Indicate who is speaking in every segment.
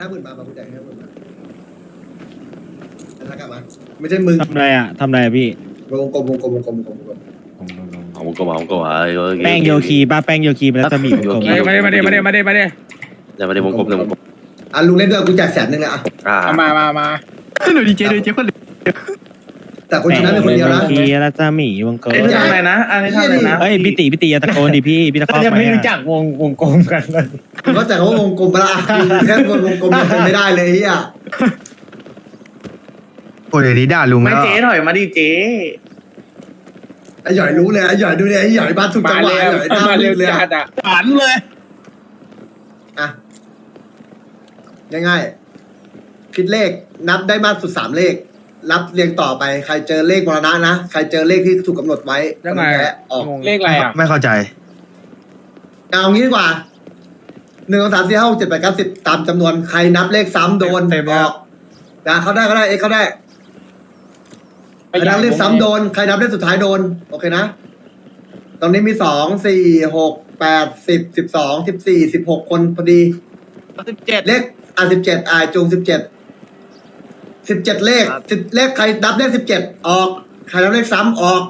Speaker 1: ห้าหมื่นบาทมาผู้ใหญ่ห้าหมื่นบาทแล้วกลับมาไม่ใช่มึง
Speaker 2: ทำไรอะทำไรอะพี่
Speaker 1: วงกลมวงกลมวงกลมวงกลมวงกลม
Speaker 3: เอาผมก็มาผมก็มาเออ
Speaker 2: แป้งโยคีป้าแป้งโยคีไปแล้วจะมี
Speaker 3: โยคี
Speaker 4: มาดิมาดิมาดิมาดิมาดิมาดิ
Speaker 3: เดี๋ยวมาในวงกลมในวงกลม
Speaker 1: อะลุงเล่นด้วยกูจ่ายแสนหนึ่งเลยอะ
Speaker 3: อ่า
Speaker 4: เอามามามา
Speaker 5: หนูดีเจดูเจคน
Speaker 1: แต่คนชนะเป็นคนเดียว
Speaker 2: โย
Speaker 1: นะ
Speaker 2: คีแล้วจะมีวงกลม
Speaker 1: ไอ้
Speaker 6: ทำอะไรนะอันนี้ทำอะไรนะ
Speaker 2: เฮ้ยพี่ตีพี่ตีอย่าตะโกนดิพี่พี่ตะคอก
Speaker 5: ยัง
Speaker 2: ไป
Speaker 5: ไม่รู้
Speaker 2: อะ
Speaker 5: จักวงวงกลมกันเลย
Speaker 1: มึงเข้าใจเขาว่าวงกลมปะล่ะแค่วงกลมยังเป็นไม่ได้เลยเฮีย
Speaker 7: โอ้ยเดี๋ยวนี้ด่าลุง
Speaker 6: ไม่
Speaker 7: แล้ว
Speaker 6: เจ๊ถอยมาดิเจ๊
Speaker 1: ไอ้หย่อยรู้เลยไอ้หย่อยดูเลยไอ้หย่อยบ้านถูกจั
Speaker 4: มาง
Speaker 1: หวะ
Speaker 4: เร็
Speaker 1: ไอ้
Speaker 4: ว
Speaker 1: หย่อยหน้า
Speaker 4: มา
Speaker 1: มื
Speaker 4: เร็ว
Speaker 1: ดเลย
Speaker 4: จั
Speaker 1: อะ
Speaker 4: ดอะ
Speaker 5: ฝันเลย
Speaker 1: อะง่ายๆคิดเลขนับได้มากสุดสามเลข รับเรียงต่อไปใครเจอเลขมรณะนะใครเจอเลขที่ถูกกำหนดไว้
Speaker 4: ยังไง
Speaker 1: คนนั้นแพ้ออก
Speaker 4: เลขอะไรอะ
Speaker 7: ไม่เข้าใจ
Speaker 1: เอางี้ดีกว่าหนึ่งสองสามสี่ห้าหกเจ็ดแปดเก้าสิบตามจำนวนใครนับเลขซ้ำโดน
Speaker 4: เต็ม
Speaker 1: อ
Speaker 4: แล้ว
Speaker 1: อกนะเขาได้เขาได้เอ็กเขาได้ใครนับเลขซ้ำโดนใครนับเลขสุดท้ายโดน โอเคนะตรงนี้มีสองสี่หกแปดสิบสิบสองสิบสี่สิบหกคนพอดี
Speaker 5: สิบเจ็ด
Speaker 1: เลขอ่าสิบเจ็ดอ่าจูงสิบเจ็ด สิบเจ็ดเลขสิบเลขใครนับเลขสิบเจ็ดออก ใครนับเลขซ้ำออก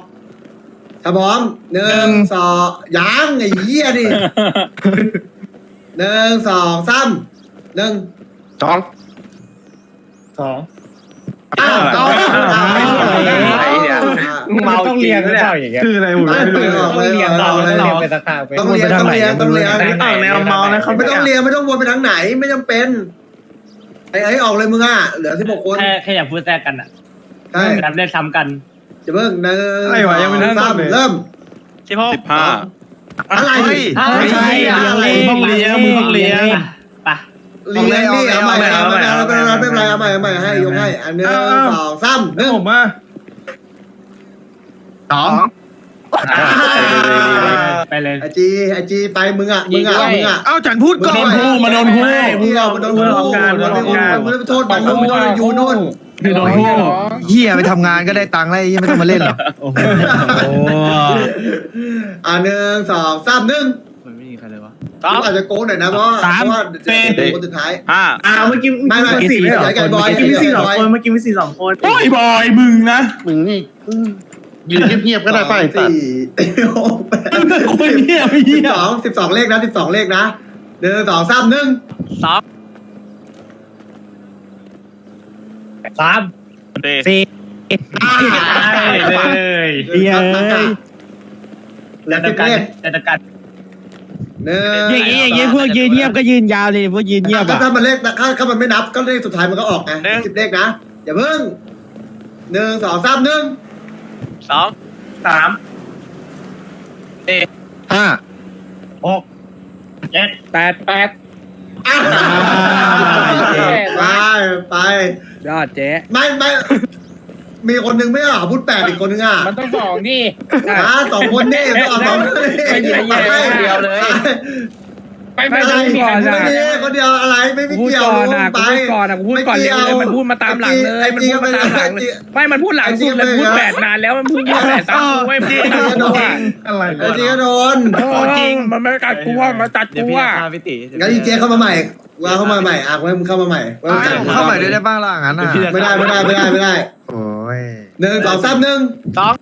Speaker 1: ถ้าพร้อมหนึ่งสองยังไอ้เหี้ยดิหนึ่งสองสามหนึ่ง
Speaker 3: สอง
Speaker 5: สอง
Speaker 1: อ้าวสอง
Speaker 6: อ้าวไอ้เนี่ยเมา
Speaker 5: ต้อง
Speaker 6: จริ
Speaker 5: เรีย
Speaker 6: ง
Speaker 5: นหรือ
Speaker 6: เนี่ย
Speaker 5: เปล่าอย่างเงี้ย
Speaker 7: คืออะไรผม
Speaker 1: ไม่
Speaker 7: ไม่
Speaker 1: ต้อง
Speaker 7: รู้
Speaker 1: เรียน
Speaker 5: ต้องเรียน
Speaker 1: ต้
Speaker 5: ต่
Speaker 1: อ
Speaker 5: อง
Speaker 1: เรียน
Speaker 5: ไปต่างๆไป
Speaker 1: ต้องเรียนต้องเรียนต้องเรียน
Speaker 6: ต่างแนวเมานะเขา
Speaker 1: ไม่ต้องเรียนไม่ต้องวนไปทางไหนไม่จำเป็น ไอ้ไอ้ออกเลยมึงอะเหลือสิบหกคน
Speaker 5: แค่แค่อยากพูดแทรกกันอะ
Speaker 1: ใช่
Speaker 5: นับเลขซ้ำกัน
Speaker 1: จะเพิ่งหนึ่ง
Speaker 7: อะไรวะยังไม่
Speaker 1: ส
Speaker 7: ได้
Speaker 1: อง
Speaker 7: ซ้ำ
Speaker 1: สาม
Speaker 7: เลย
Speaker 1: เริ่ม
Speaker 6: สิบหกสิบห้า
Speaker 1: อะไร
Speaker 7: เฮ้ย
Speaker 1: ไม่ใช่อะไร
Speaker 2: มึงต้องเรียนมึงต้องเรียน
Speaker 5: ไป
Speaker 1: เรียนนี่เอาใหม่เอาใหม่เอาใหม่เอาใหม่ไม่เป็นไรเอาใหม่เอาใหม่ให้ยกให้อันหนึ่งสองสามหนึ่ง
Speaker 7: ผมว่าสอง
Speaker 5: ไปเลย
Speaker 1: ไอจีไอจีไปมึงอะมึงอะมึงอะ
Speaker 7: เอ้าจันพูดก่อน
Speaker 1: มึงโดนคู่มึงเอามาโดนคู่มันไม่มันไม่โทษมันมึงโดนยูนู่น
Speaker 5: คือโดนพูด
Speaker 7: เฮียไปทำงานก็ได้ตังค์แล้วเฮียไม่ต้องมาเล่นหรอก
Speaker 2: โอ้โห
Speaker 1: อ่าหนึ่งสองสามหนึ่ง
Speaker 5: มันไม่มีใครเลยวะ
Speaker 6: สอง
Speaker 1: อาจจะโกงหน่อยนะเพราะว่าเพราะว่าจะเป็นคนสุดท้าย
Speaker 6: ห้าอ้าวเมื่อกี้
Speaker 1: ไม่ไม่
Speaker 6: สี่ไม่เหรอ
Speaker 1: ไก่บอย
Speaker 6: เมื่อกี้มีสี่สองคนเมื่อกี้มีสี่สองคน
Speaker 5: โอ้ยบอยมึงนะ
Speaker 3: มึงนี่ ยืนเงียบๆก็ได้ป่ะไอ้สัตว์
Speaker 1: สี่หกแปด
Speaker 5: คนเหี้ยไม่
Speaker 1: สิ
Speaker 5: เหี้
Speaker 1: บ
Speaker 5: ย
Speaker 1: สองสิบสองเลขนะสิบสองเลขนะหนึ่งสองสามหนึ่ง
Speaker 6: สอง
Speaker 5: สาม
Speaker 2: สี่
Speaker 5: ได้เลย
Speaker 2: เดียวเอ้ย
Speaker 1: เหลือ
Speaker 5: แต่
Speaker 1: สิบ
Speaker 5: กัน
Speaker 1: เลข
Speaker 5: แต่กัน
Speaker 1: หนึ่ง
Speaker 2: อย่างงี้อย่างงี้พวกยืนเงียบก็ยืนยาวเลยพวกยืนเงียบ
Speaker 1: ถ้า
Speaker 2: อะ
Speaker 1: ถ้ามันเลขถ้าถ้ามันไม่นับก็เลขสุดท้ายมันก็ออกไงสิบเลขนะอย่าเพิ่งหนึ่งสองสามหนึ่ง
Speaker 6: สองสาม
Speaker 7: ห้า
Speaker 5: หกเจ็ด
Speaker 4: แปดแปด
Speaker 1: อะไปไป
Speaker 4: ยอดเจ๊
Speaker 1: ไม่ไม่มีคนหนึ่งไม่เหรอพูดแปดอีกคนหนึงอะ
Speaker 4: มันต้องสองนี่
Speaker 1: อ่าสองคนนี่ไม่เอาสองคนนี่
Speaker 4: ไม่ใช่
Speaker 1: ไป
Speaker 4: คนเดียวเลย ไป
Speaker 1: ไม่
Speaker 4: ไม่
Speaker 1: ใช่
Speaker 4: ได้ก่อน
Speaker 1: ไม่
Speaker 4: นะ
Speaker 1: มีคนเดียวอะไรไม่
Speaker 4: กู
Speaker 1: ไม่
Speaker 4: พูด
Speaker 1: เกี่ยว
Speaker 4: ก่อนนะ
Speaker 1: ไป
Speaker 4: กูพูดก่อนนะกูพูดก่อนเลยเลยมันพูดมาตามหลังเลยมันพูดมาตามหลังเลยไม่มันพูดหลังสุดเลยพูดแปดนานแล้วมันพูดพูดแปดซ้ำกูไม่พูดตามกูอะ
Speaker 7: อะไร
Speaker 1: ไอ้จีก็โดน
Speaker 4: จริงมันไม่ตัดกูว่ามันตัดกูว่า
Speaker 1: งั้นอีเจเข้ามาใหม่ว่าเข้ามาใหม่อะไว้มึงเข้ามาใหม่ไว้มึงจัด
Speaker 7: เข้าใหม่ด้วยได้บ้างล่ะงั้นอะ
Speaker 1: ไม่ได้ไม่ได้ไม่ได้ไม่ได้
Speaker 7: โอ้ย
Speaker 1: หนึ่งสองสามหนึ่ง
Speaker 6: สอง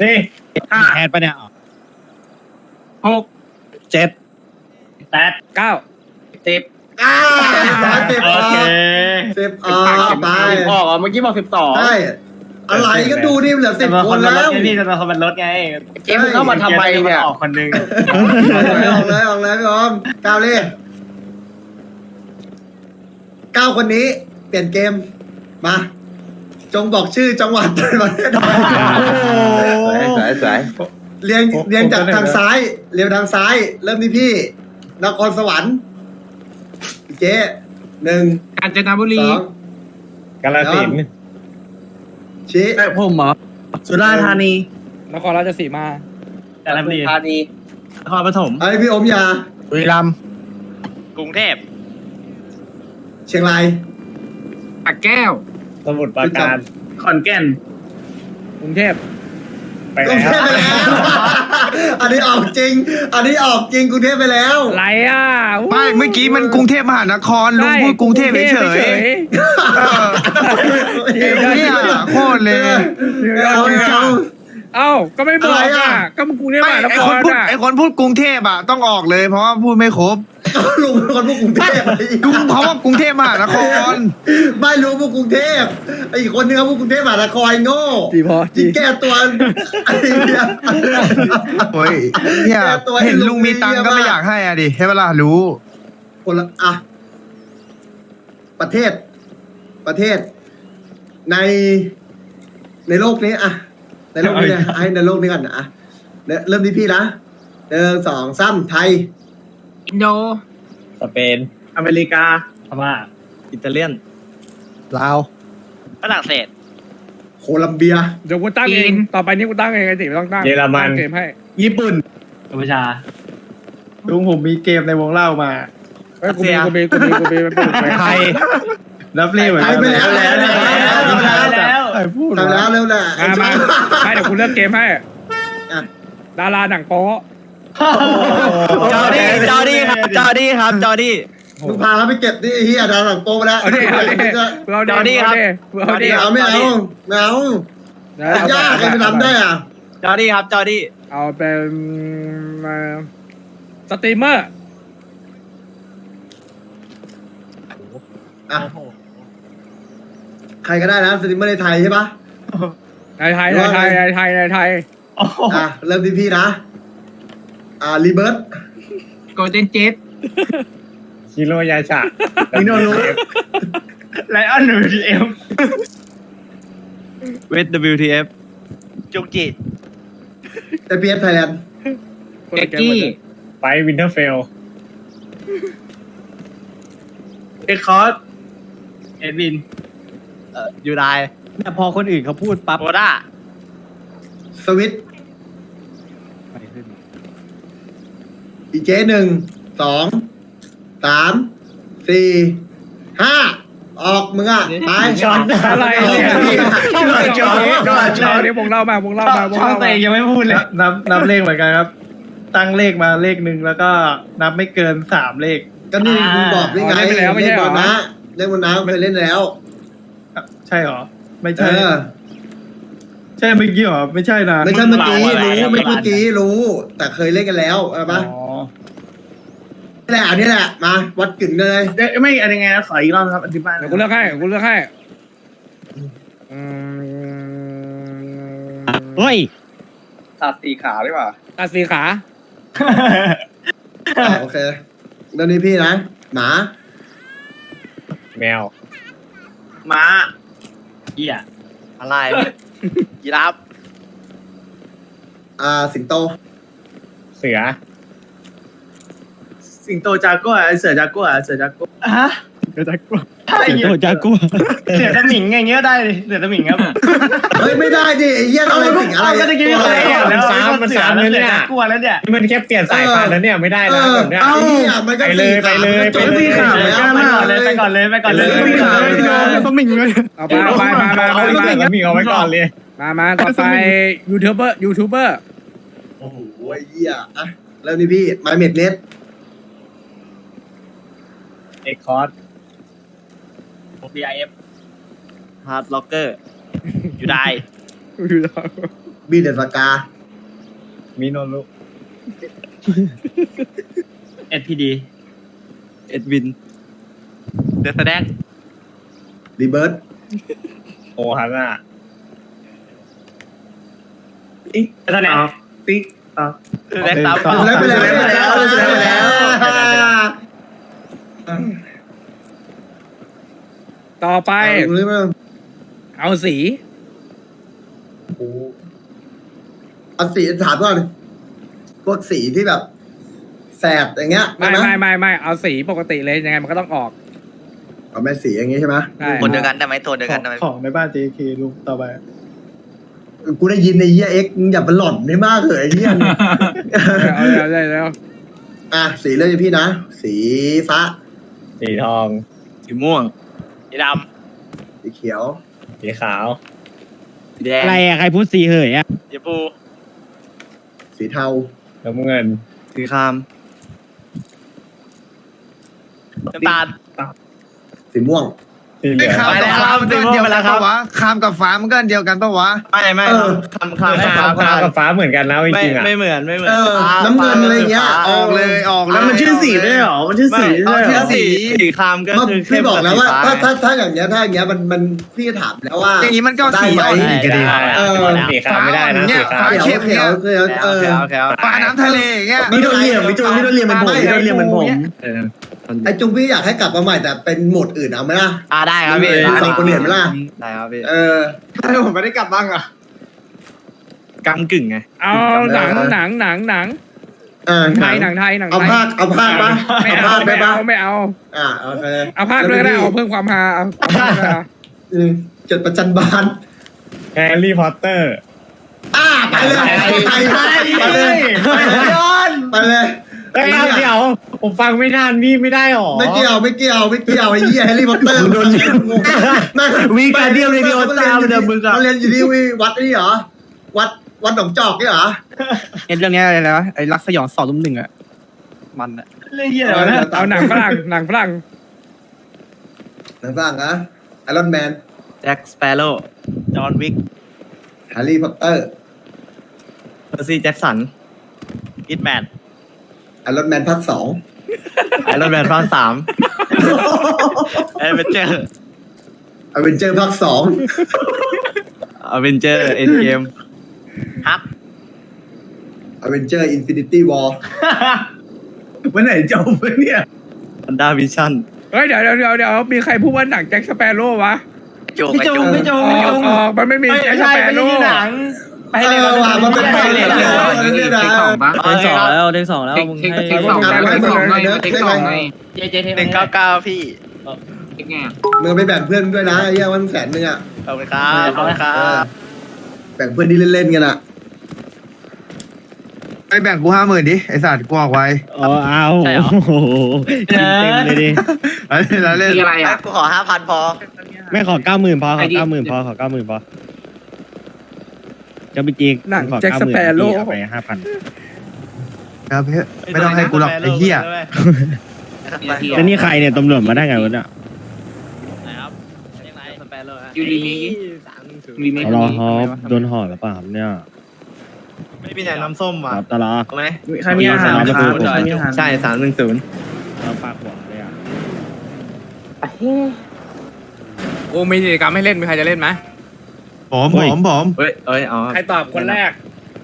Speaker 5: สี่
Speaker 2: แทนปะเนี่ย
Speaker 5: หก
Speaker 2: เจ็ด
Speaker 5: แปด
Speaker 4: เก้าสิบ
Speaker 1: อ้าวสิบ
Speaker 5: โอ
Speaker 1: อ
Speaker 5: เค
Speaker 1: อกสิบออกไป
Speaker 6: ออกเมื่อกี้บอกสิบสอง
Speaker 1: ใช่อะไรก็ดูดิเหลือสิบคนแล้ว
Speaker 5: นี่จะมาคนมันลดไง
Speaker 6: เกมมึงเข้ามาทำไมเนี่ย
Speaker 5: ออกคนนึง
Speaker 1: ออกเลยออกเลยพี่อมก้าวเลยก้าวคนนี้ เปลี่ยนเกมมา จงบอกชื่อจังหวัดในประเทศไทย
Speaker 3: สายสาย
Speaker 1: เรียงเรียงจากทางซ้ายเรียงทางซ้าย เริ่มที่พี่นครสวรรค์เจ๊หนึ่ง
Speaker 4: กาญจนบุ
Speaker 1: ส
Speaker 4: รี
Speaker 1: อง
Speaker 5: กาลสินธุ์
Speaker 1: ชี้
Speaker 6: แต่ผมเหรอสุราษฎร์ธานี
Speaker 4: นครราชสีมา
Speaker 5: กาลสินธุ์
Speaker 6: ธานีนครปฐม
Speaker 1: ไอ้พี่อมยา
Speaker 7: บุรีรัมย์
Speaker 6: กรุงเทพ
Speaker 1: เชียงราย
Speaker 4: ปักแก้ว
Speaker 5: สมุทรปราการ
Speaker 6: ขอนแก่น
Speaker 4: กรุงเทพ
Speaker 5: ปไป
Speaker 1: กรุง
Speaker 5: แล้
Speaker 1: เทพ
Speaker 5: ว
Speaker 1: ไปแล้ว อันนี้ออกจริง อันนี้ออกจริงกรุงเทพไปแล้ว
Speaker 4: ไรอะ
Speaker 7: ไม่เมื่อกี้มันกรุงเทพมหานครลุงพูดกรุงเทพเฉยๆเออเนี่ยโคตรเลย
Speaker 1: เอาเอา
Speaker 4: เอ้าก็ไม่บอก
Speaker 1: อะไร
Speaker 4: อะ
Speaker 1: อะ
Speaker 4: ก็มึงกูเนี่ย
Speaker 7: ไม่
Speaker 4: มหาน
Speaker 7: ไอ
Speaker 4: ค
Speaker 7: คน
Speaker 4: ร
Speaker 7: พูด
Speaker 4: อะ
Speaker 7: ไอคนพูดกรุงเทพอะต้องออกเลยเพราะว่าพูดไม่ครบ
Speaker 1: ลุงเป็นคนพวกกรุงเทพ
Speaker 7: ลุงเขาว่ากรุงเทพมหานคร
Speaker 1: ไม่รู้พวกกรุงเทพไอ้อีกคนนึงเขาพวกกรุงเทพมหานครโง่
Speaker 4: จีพอ
Speaker 1: ที่แก้ตัวไอ้เหี้ย
Speaker 7: โอ้ยเนี่ย
Speaker 1: แก้ตัวให้
Speaker 7: เห็นลุงมีตังค์ก็ไม่
Speaker 1: ลุงเยอะมาก
Speaker 7: อยากให้อะดิใช่เวลารู้
Speaker 1: คนละอะประเทศ ประเทศ ในในโลกนี้อะในโลกนี้นะให้ในโลกนี้ก่อนนะอะเนี่ยเริ่มที่พี่นะหนึ่งสองสามไทย
Speaker 6: อินโด
Speaker 5: สเปน
Speaker 6: อเมริกา
Speaker 5: พม่า
Speaker 6: อิตาเลียน
Speaker 7: ลาว
Speaker 6: ฝรั่งเศส
Speaker 1: โคลัมเบีย
Speaker 4: เดี๋ยวกูตั้งเอง
Speaker 6: จีน
Speaker 4: ต่อไปนี้กูตั้งเองไอ้ติไม่ต้องตั้ง
Speaker 5: เยอรมัน
Speaker 4: ตั้งเกมให้
Speaker 6: ญี่ปุ่น
Speaker 5: กัมพูชา
Speaker 6: ลุงผมมีเกมในวงเล่ามา
Speaker 4: เฮ้ยกูมีกูมีกูมีกูมีไปปลูกไป
Speaker 7: ไทย
Speaker 6: รับเล่เหมือน
Speaker 1: ไทยไปแล้วแล้วแล้วแล้ว
Speaker 6: ไอ้พูด
Speaker 1: ทำแล้วเร็วแหละ
Speaker 4: มามาให้เดี๋ยวกูเลือกเกมให้
Speaker 1: อะ
Speaker 4: ดาราหนังโป๊ะ
Speaker 6: จอดี้จอดี้ครับจอดี้ครับจอดี้
Speaker 1: มึงพาเขาไปเก็บดิไอ้เฮียดาวหลังโป๊ไปแล้ว
Speaker 4: เอาดิเอาดิเอา
Speaker 6: เดี๋ยวดิครับ
Speaker 4: เอาดิ
Speaker 1: ไม่เอาไม่เอาไม่เอา
Speaker 4: เดี๋ยวเอา
Speaker 1: ยากใครไปทำได้อะ
Speaker 6: จอดี้ครับจอดี้
Speaker 4: เอาเป็นมาสตรีมเมอร์
Speaker 1: อะใครก็ได้นะสตรีมเมอร์ในไทยใช่ปะ
Speaker 4: ในไทยในไทยในไทยในไทย
Speaker 1: อะเริ่มที่พี่นะ อ่ารีเบิร์ต
Speaker 6: โกลเด้นเจฟ
Speaker 5: ชิโรยาชะ
Speaker 6: มิโนรุไลออน WTF เวท WTF
Speaker 3: จุงจิ
Speaker 1: แต่พีเอสไทยแลนด์
Speaker 6: เอ็กกี้
Speaker 5: ไปวินเทอร์เฟล
Speaker 6: เอ็กคอร์สเอ็ดวิน
Speaker 7: ยูได
Speaker 2: แต่พอคนอื่นเขาพูดปั๊บ
Speaker 6: โบด้า
Speaker 1: สวิต อีเจหนึ่งสองสามสี่ห้าออกมึงอะไป
Speaker 5: ช็อต
Speaker 4: อะไรเนี่ย
Speaker 1: ช็อตช็อตช็อตช็อต
Speaker 4: เดี๋ยววงเล่ามาวงเล่ามาวง
Speaker 6: ช่อง
Speaker 4: เล่า
Speaker 6: ตัว
Speaker 4: มา
Speaker 6: เองยังไม่พูดเลย
Speaker 8: นับนับเลขเหมือนกันครับ ตั้งเลขมาเลขหนึ่งแล้วก็นับไม่เกินสามเลข
Speaker 1: ก็นี่มึงบอกได้ไง
Speaker 4: เล่นไปแล้วไม่ใช่เหรอ
Speaker 1: เล่นบนนะเล่นบนน้ำเคยเล่นแล้ว
Speaker 8: ใช่เหรอ ไม่
Speaker 1: เอ
Speaker 8: ใช่
Speaker 1: อ
Speaker 8: ใช่เมื่อกี้เหรอไม่ใช่นะ
Speaker 1: ไม่ใช่เมื่อกี้รู้ไม่เมื่อกี้รู้ แต่เคยเล่นกันแล้วเอาปะ
Speaker 8: อ๋อ
Speaker 1: นี่แหละอันนี้แหละมาวัดกึ่งเลย
Speaker 6: เอ้ยไม่อะไรไงนะขออีกรอบนะครับอธิบายหน่
Speaker 4: เดี๋
Speaker 6: อย
Speaker 4: วยกูเลือกให้กูเลือกให้อืม
Speaker 2: เฮ้ย
Speaker 6: ตัดสีขาหรือเปล่า
Speaker 4: ตัดสีขา
Speaker 1: อะโอเคแล้วนี่พี่นะหมา
Speaker 5: แมว
Speaker 6: ม้า
Speaker 5: เหี้ย
Speaker 6: อะไร
Speaker 3: ยีราฟ
Speaker 1: อ่าสิงโต
Speaker 5: เสือ
Speaker 6: สิงโตจากัวเสือจากัวเสือจากัวฮะ
Speaker 2: เดี๋ยวจะกลัว
Speaker 6: อะไร
Speaker 2: เดี๋ยวจะกลัว
Speaker 6: เสือสมิงอย่างเงี้ยได้เลยเสือสมิงครับ
Speaker 1: เฮ้ยไม่ได้ดิไอ้เหี้ยอะไรสิงอะไร
Speaker 6: ก็จะกิน
Speaker 1: ตัว
Speaker 6: อะ
Speaker 1: อะไรไร
Speaker 6: ก่อนแล้ว
Speaker 5: มันซ้ำมันซ้ำเลยเนี่ย
Speaker 6: กลัวแล้วเนี่ย
Speaker 5: มันแค่เปลี่ยนสายพันธุ์แล้วเนี่ยไม่ได้
Speaker 1: เอ
Speaker 5: แล้ว
Speaker 1: อ
Speaker 5: แบบเนี้ย
Speaker 1: ไอ้เหี้ยมันก็
Speaker 5: ไปเลยไปเลย
Speaker 1: สี่
Speaker 5: ไปเลย
Speaker 1: ขา
Speaker 6: ไป
Speaker 1: แล้ว
Speaker 6: ก่อนเลยไปก่อนเลยไปก่อนเลย
Speaker 5: ไปเลย
Speaker 6: ไปก่อนเลย
Speaker 7: สมิงเลย
Speaker 4: เอาไปเอาไปมามา
Speaker 5: เอา
Speaker 4: มา
Speaker 5: ไว้ก่อน
Speaker 4: มา
Speaker 5: มีเอาไว้ก่อนเลย
Speaker 4: มามาต่อไปยูทูบเบอร์ยูทูบเบอร์
Speaker 1: โอ้โหไอ้เหี้ยอะแล้วนี่พี่ไมเมดเน็ต
Speaker 5: เอ็กคอร์ส
Speaker 6: BIF ฮาร์ดล็อกเกอร์
Speaker 3: อยู่ได้
Speaker 1: บีเดสกา
Speaker 5: มิโนรุ
Speaker 6: SPD
Speaker 7: เอ็ดวิน
Speaker 3: เดอะแสดง
Speaker 1: รีเบิร์ต
Speaker 5: โอฮาน่า
Speaker 6: ติ๊กแสดงติ๊กอะ
Speaker 3: แสดงตาม
Speaker 1: แล้วไปแล้วไปแล้วไปแล้วไปแล้ว
Speaker 4: ต่อไป
Speaker 1: ไปรู้ไหม
Speaker 4: เอาสี
Speaker 1: เอาสีถามก่อนพวกสีที่แบบ แสบอย่างเงี้ย
Speaker 4: ไม่
Speaker 1: ได้ไหม
Speaker 4: ไม่ไม่ไม่เอาสีปกติเลยยังไงมันก็ต้องออก
Speaker 1: เอาแม่สีอย่างงี้ใช่ไหม
Speaker 4: ได้
Speaker 6: คนเดียวกันได้ไหมตัวเดียวกันได้ไหม
Speaker 8: ของในบ้าน JK ลุงต่อไป
Speaker 1: กูได้ยินในเหี้ยเอ็กซ์มึงอย่าไปหล่อนไม่มากเลยไอ้เหี้ย
Speaker 4: เอาเลยเอาเลยแล้ว
Speaker 1: อะสีเลยพี่นะ สีฟ้า
Speaker 5: สีทอง
Speaker 6: สีม่วง
Speaker 3: สีด
Speaker 1: สีเขียว
Speaker 5: สีขาว
Speaker 6: สีแดง
Speaker 2: อะไรอะใครพูดสีเหยอะำ
Speaker 3: สีฟู
Speaker 1: สสีเทา
Speaker 5: น้ำเงิน
Speaker 6: สีคราม
Speaker 3: น้ำตาล
Speaker 1: สีม่วง
Speaker 5: สีเหลื
Speaker 7: ไอ้
Speaker 5: อง
Speaker 7: คามกับฟ้ามันก็อันเดียวกันปะวะคามกับฟ้ามันก็อันเดียวกันปะวะ
Speaker 6: ไม่ไม่
Speaker 1: เออ
Speaker 6: คำคำ
Speaker 5: ฟ้า
Speaker 6: คำ
Speaker 5: ฟ้า
Speaker 6: คำ
Speaker 5: กับฟ้าเหมือนกันนะจ
Speaker 6: ไม่
Speaker 5: ริงๆอะ
Speaker 6: ไม่เหมือนไม่เหมือน
Speaker 1: เออน้ำเงินอะไรเงี้ย
Speaker 7: ออกเลยออกเลย
Speaker 6: มันชื่อสีด้วยเหรอ มันชื่อสี
Speaker 7: เอาชื่อ สี
Speaker 6: สีครามก็
Speaker 1: ก็
Speaker 6: คือ
Speaker 1: พี่บอกแล้วว่า
Speaker 6: เข้ม
Speaker 1: ถ้า
Speaker 6: บ
Speaker 1: ถ้าถ้าอย่างเงี้ยถ้าอย่างเงี้ยมันมันพี่ถามแล้วว่า
Speaker 7: อย่างนี้มันก็เอาสี
Speaker 1: ได้
Speaker 7: อ่อน
Speaker 1: ไหม
Speaker 7: อีกก็ดี
Speaker 1: เออ
Speaker 5: สีขาวไม่ได้นะ
Speaker 7: เนี่
Speaker 5: สี
Speaker 7: ย
Speaker 5: ขาว
Speaker 7: ฟ้า
Speaker 1: เขียวเขียวเขียวเออ
Speaker 6: โอเคโอเค
Speaker 7: ฟ้าน้ำทะเลอย่างเงี้ย
Speaker 6: พี่โดนเรียกพี่โดนพี่โดนเรียกเป็นผมพี่โดนเรียกเป็นผม
Speaker 5: เออ
Speaker 1: ไอ้จุงพี่อยากให้กลับมาใหม่แต่เป็นโหมดอื่นเอาไหมล่ะ
Speaker 6: อ่าได้ครับพี่
Speaker 1: มีสองคนเห็นไหมล่ะ
Speaker 6: ได้ครับพี่
Speaker 1: เออ
Speaker 7: ถ้าผมไม่ได้กลับบ้างอะ
Speaker 6: กำกึ่งไง
Speaker 4: เอาหนังหนังหนังหนัง
Speaker 1: เออ
Speaker 4: ไทยหนังไทยหนัง
Speaker 1: เอา
Speaker 4: ไทย
Speaker 1: ภาคเอาภาคปะ
Speaker 4: ไม่
Speaker 1: เอา
Speaker 4: เอา
Speaker 1: ภาคได้
Speaker 4: ไม่
Speaker 1: ปะ
Speaker 4: เอาไม่เอา
Speaker 1: อ่าโอเค
Speaker 4: เอาภาคด้วยก็ได้เอาเพิ่มความฮาเอาเอาภาคด้วยนะ
Speaker 1: อืมจดประจันบาน
Speaker 5: แฮร์รี่พอตเตอร์
Speaker 1: อ่าไปเลยไปเลยไปเลยไปเลย
Speaker 5: เฮ้ยเดี๋ยวผมฟังไม่ทันพี่ไม่ได้หรอ
Speaker 1: ไม่เกี่ยวไม่เกี่ยวไม่เกี่ยวไอ้เหี้ยแฮร์รี่พอตเตอร์โดนยิงไม่
Speaker 6: วีการเดียมเลยเดียวตามเดิมมึงอะ
Speaker 1: เขาเรียนอยู่ที่วัดนี่เหรอวัดวัดหนองจอกนี่เหรอ
Speaker 2: เห็นเรื่องนี้อะไรนะไอ้รักสยองสองตุ้มหนึ่งอะมันอะ
Speaker 4: เอาหนังฝรั่งหนังฝรั่ง
Speaker 1: หนังฝรั่งนะไอรอนแมน
Speaker 6: แจ็คสเปโร่
Speaker 3: จอห์นวิก
Speaker 1: แฮร์รี่พอตเตอร์
Speaker 6: เพอร์ซี่แจ็คสัน
Speaker 3: อิทแมน
Speaker 1: ไอรอนแมนภาคสอง
Speaker 6: ไอรอนแมนภาคสาม
Speaker 3: เอเวนเจอร์
Speaker 1: อเวนเจอร์ภาคสอง
Speaker 6: อเวนเจอร์เอ็นเกม
Speaker 3: ฮับ
Speaker 1: อเวนเจอร์อินฟินิตี้วอล
Speaker 8: วันไหนจบวะเนี่ย
Speaker 6: อันดาวิชั่น
Speaker 4: เฮ้ยเดี๋ยวเดี๋ยวเดี๋ยวเดี๋ยวมีใครพูดว่าหนังแจ็คสเปโร่วะ
Speaker 3: โจกไอ้โจก
Speaker 6: ไม่จ
Speaker 4: ออกออกมันไม่มีแจ็คสเปโร่ ไป
Speaker 1: เออว่ะมันเป็นไปเลยเนี่ยนะ
Speaker 6: เทคสองแล้ว
Speaker 2: เทคสองแล้วมึงให้
Speaker 4: เทคสอง
Speaker 1: อะให้มึงเนื้อได้ไง
Speaker 3: หนึ่งเก้าเก้าพี่
Speaker 1: มึงไปแบ่งเพื่อนด้วยนะไอ้เหี้ยวันแสนนึงอะ
Speaker 3: ขอบคุณครับขอบคุณครั
Speaker 1: บแบ่งเพื่อนที่เล่นๆกันอะ
Speaker 7: ไปแบ่งกูห้าหมื่นดิไอสัตว์กูออกไว้
Speaker 2: อ๋อเอาโอ้โหเต็มเลยดิ
Speaker 7: อ้ยแล้วเล่น
Speaker 3: กูขอห้าพันพอ
Speaker 2: ไม่ขอเก้าหมื่นพอขอเก้าหมื่นพอขอเก้าหมื่นพอ จะไปจริง
Speaker 4: หนัง
Speaker 2: ขอ
Speaker 4: แจ็คสเปโร่
Speaker 2: เอาไปห้าพัน
Speaker 7: ครับเฮ้ยไม่ต้องให้กูหรอกไอ้เหี้ย
Speaker 2: แล้วนี่ใครเนี่ยตำรวจมาได้ไงวะเนี่ย
Speaker 3: นะครับยังไงสเปโร่ฮะ
Speaker 6: ยูดีมี
Speaker 2: ตลอฮอปโดนห่อหรือเปล่าครับเนี่ย
Speaker 6: ไม่มีแต่น้ำส้ม
Speaker 2: ค
Speaker 6: ว่ะ
Speaker 2: รับตลอ
Speaker 6: เอาไหม
Speaker 8: ใครมีอาหาร
Speaker 2: ครับ
Speaker 8: ครับใครมีอาหาร
Speaker 6: ใช่สามหนึ่งศูนย์
Speaker 2: เราปากหัวเลยอะ
Speaker 4: โอ้มีกิจกรรมให้เล่นมีใครจะเล่นไหม
Speaker 7: ผมผมผม
Speaker 6: เฮ้ยเอ้ยอ๋อ
Speaker 4: ใครตอบคนแรก